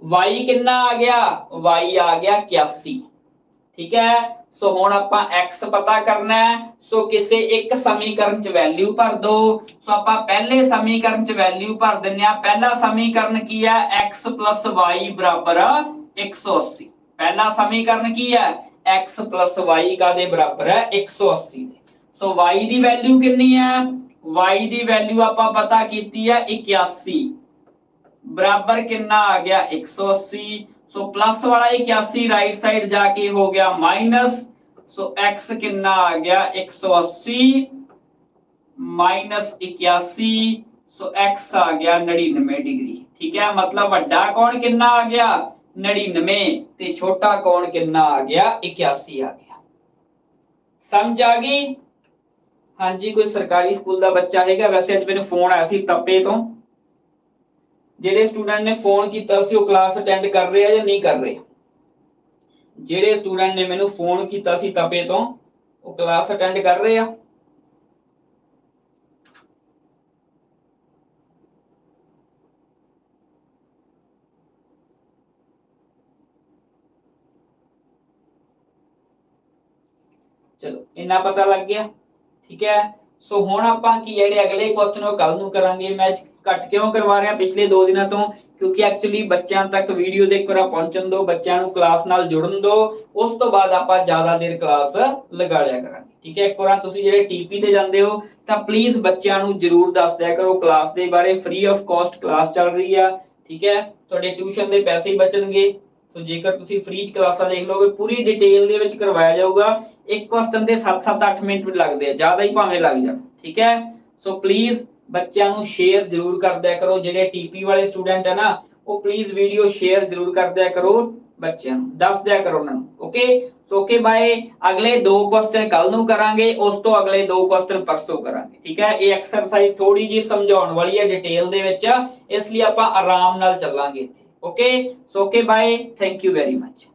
Y ਕਿੰਨਾ ਆ ਗਿਆ? Y ਆ ਗਿਆ 81 ਠੀਕ ਹੈ? ਸੋ ਹੁਣ ਆਪਾਂ x ਪਤਾ ਕਰਨਾ ਹੈ। ਸੋ ਕਿਸੇ ਇੱਕ ਸਮੀਕਰਨ ਚ ਵੈਲਿਊ ਭਰ ਦੋ। ਸੋ ਆਪਾਂ ਪਹਿਲੇ ਸਮੀਕਰਨ ਚ ਵੈਲਿਊ ਭਰ ਦਿੰਨੇ ਆ ਪਹਿਲਾ ਸਮੀਕਰਨ ਕੀ ਹੈ? X y ਬਰਾਬਰ 180 ਪਹਿਲਾ ਸਮੀਕਰਨ ਕੀ ਹੈ? X y ਕਾਦੇ ਬਰਾਬਰ ਹੈ? 180 ਦੇ। ਸੋ y ਦੀ ਵੈਲਿਊ ਕਿੰਨੀ ਹੈ? y ਦੀ ਵੈਲਿਊ ਆਪਾਂ ਪਤਾ ਕੀਤੀ ਹੈ 81 ਬਰਾਬਰ ਕਿੰਨਾ ਆ ਗਿਆ? 180 ਸੋ ਪਲੱਸ ਵਾਲਾ 81 ਰਾਈਟ ਸਾਈਡ ਜਾ ਕੇ ਹੋ ਗਿਆ ਮਾਈਨਸ ਸੋ x ਕਿੰਨਾ ਆ ਗਿਆ? 180 ਮਾਈਨਸ 81 ਸੋ x ਆ ਗਿਆ 99 ਡਿਗਰੀ। ਠੀਕ ਹੈ? ਮਤਲਬ ਵੱਡਾ ਕੋਣ ਕਿੰਨਾ ਆ ਗਿਆ? 99 ਤੇ ਛੋਟਾ ਕੋਣ ਕਿੰਨਾ ਆ ਗਿਆ? 81 ਆ ਗਿਆ। ਸਮਝ ਆ ਗਈ? ਹਾਂਜੀ, ਕੋਈ ਸਰਕਾਰੀ ਸਕੂਲ ਦਾ ਬੱਚਾ ਹੈਗਾ, ਵੈਸੇ ਅੱਜ ਮੈਨੂੰ ਫੋਨ ਆਇਆ ਸੀ ਤਪੇ ਤੋਂ। ਜਿਹੜੇ ਸਟੂਡੈਂਟ ਨੇ ਫੋਨ ਕੀਤਾ ਸੀ, ਉਹ ਕਲਾਸ ਅਟੈਂਡ ਕਰ ਰਹੇ ਆ ਜਾਂ ਨਹੀਂ ਕਰ ਰਹੇ? ਜਿਹੜੇ ਸਟੂਡੈਂਟ ਨੇ ਮੈਨੂੰ ਫੋਨ ਕੀਤਾ ਸੀ ਤਪੇ ਤੋਂ, ਉਹ ਕਲਾਸ ਅਟੈਂਡ ਕਰ ਰਹੇ ਆ? ਚਲੋ, ਇੰਨਾ ਪਤਾ ਲੱਗ ਗਿਆ। ਠੀਕ ਹੈ? ਸੋ ਹੁਣ ਆਪਾਂ ਕੀ ਜਿਹੜੇ ਅਗਲੇ ਕੁਐਸਚਨ ਉਹ ਕੱਲ ਨੂੰ ਕਰਾਂਗੇ। ਮੈਂ ਘੱਟ ਕਿਉਂ ਕਰਵਾ ਰਿਹਾ ਪਿਛਲੇ 2 ਦਿਨਾਂ ਤੋਂ? ਕਿਉਂਕਿ ਐਕਚੁਅਲੀ ਬੱਚਿਆਂ ਤੱਕ ਵੀਡੀਓ ਦੇ ਇੱਕ ਵਾਰ ਪਹੁੰਚਣ ਦਿਓ ਬੱਚਿਆਂ ਨੂੰ ਕਲਾਸ ਨਾਲ ਜੁੜਨ ਦਿਓ ਉਸ ਤੋਂ ਬਾਅਦ ਆਪਾਂ ਜ਼ਿਆਦਾ ਦੇਰ ਕਲਾਸ ਲਗਾ ਲਿਆ ਕਰਾਂਗੇ। ਠੀਕ ਹੈ? ਇੱਕ ਵਾਰ ਤੁਸੀਂ ਜਿਹੜੇ ਟੀਪੀ ਤੇ ਜਾਂਦੇ ਹੋ, ਤਾਂ ਪਲੀਜ਼ ਬੱਚਿਆਂ ਨੂੰ ਜਰੂਰ ਦੱਸ ਦਿਆ ਕਰੋ ਕਲਾਸ ਦੇ ਬਾਰੇ। ਫ੍ਰੀ ਆਫ ਕਾਸਟ ਕਲਾਸ ਚੱਲ ਰਹੀ ਆ। ਠੀਕ ਹੈ? ਤੁਹਾਡੇ ਟਿਊਸ਼ਨ ਦੇ ਪੈਸੇ ਹੀ ਬਚਣਗੇ। ਸੋ ਜੇਕਰ ਤੁਸੀਂ ਫ੍ਰੀ ਚ ਕਲਾਸਾਂ ਦੇਖ ਲਓਗੇ, ਪੂਰੀ ਡਿਟੇਲ ਦੇ ਵਿੱਚ ਕਰਵਾਇਆ ਜਾਊਗਾ। ਇੱਕ ਕੁਐਸਚਨ ਦੇ 7-7 8 ਮਿੰਟ ਵੀ ਲੱਗਦੇ ਆ, ਜ਼ਿਆਦਾ ਹੀ ਭਾਵੇਂ ਲੱਗ ਜਾਣ, ਠੀਕ ਹੈ? ਸੋ ਪਲੀਜ਼ ਬੱਚਿਆਂ ਨੂੰ ਸ਼ੇਅਰ ਜ਼ਰੂਰ ਕਰਦਿਆ ਕਰੋ, ਜਿਹੜੇ ਟੀਪੀ ਵਾਲੇ ਸਟੂਡੈਂਟ ਹੈ ਨਾ, ਉਹ ਪਲੀਜ਼ ਵੀਡੀਓ ਸ਼ੇਅਰ ਜ਼ਰੂਰ ਕਰ ਕਰੋ ਬੱਚਿਆਂ ਨੂੰ, ਦੱਸ ਦਿਆ ਕਰੋ ਉਹਨਾਂ ਨੂੰ ਓਕੇ ਸੋ ਓਕੇ ਬਾਏ ਅਗਲੇ ਦੋ ਕੁਐਸਚਨ ਕੱਲ ਨੂੰ ਕਰਾਂਗੇ, ਉਸ ਤੋਂ ਅਗਲੇ ਦੋ ਕੁਐਸਚਨ ਪਰਸੋਂ ਕਰਾਂਗੇ, ਠੀਕ ਹੈ? ਇਹ ਐਕਸਰਸਾਈਜ਼ ਥੋੜੀ ਜੀ ਸਮਝਾਉਣ ਵਾਲੀ ਹੈ ਡਿਟੇਲ ਦੇ ਵਿੱਚ, ਇਸ ਲਈ ਆਪਾਂ ਆਰਾਮ ਨਾਲ ਚੱਲਾਂਗੇ okay so okay bye thank you very much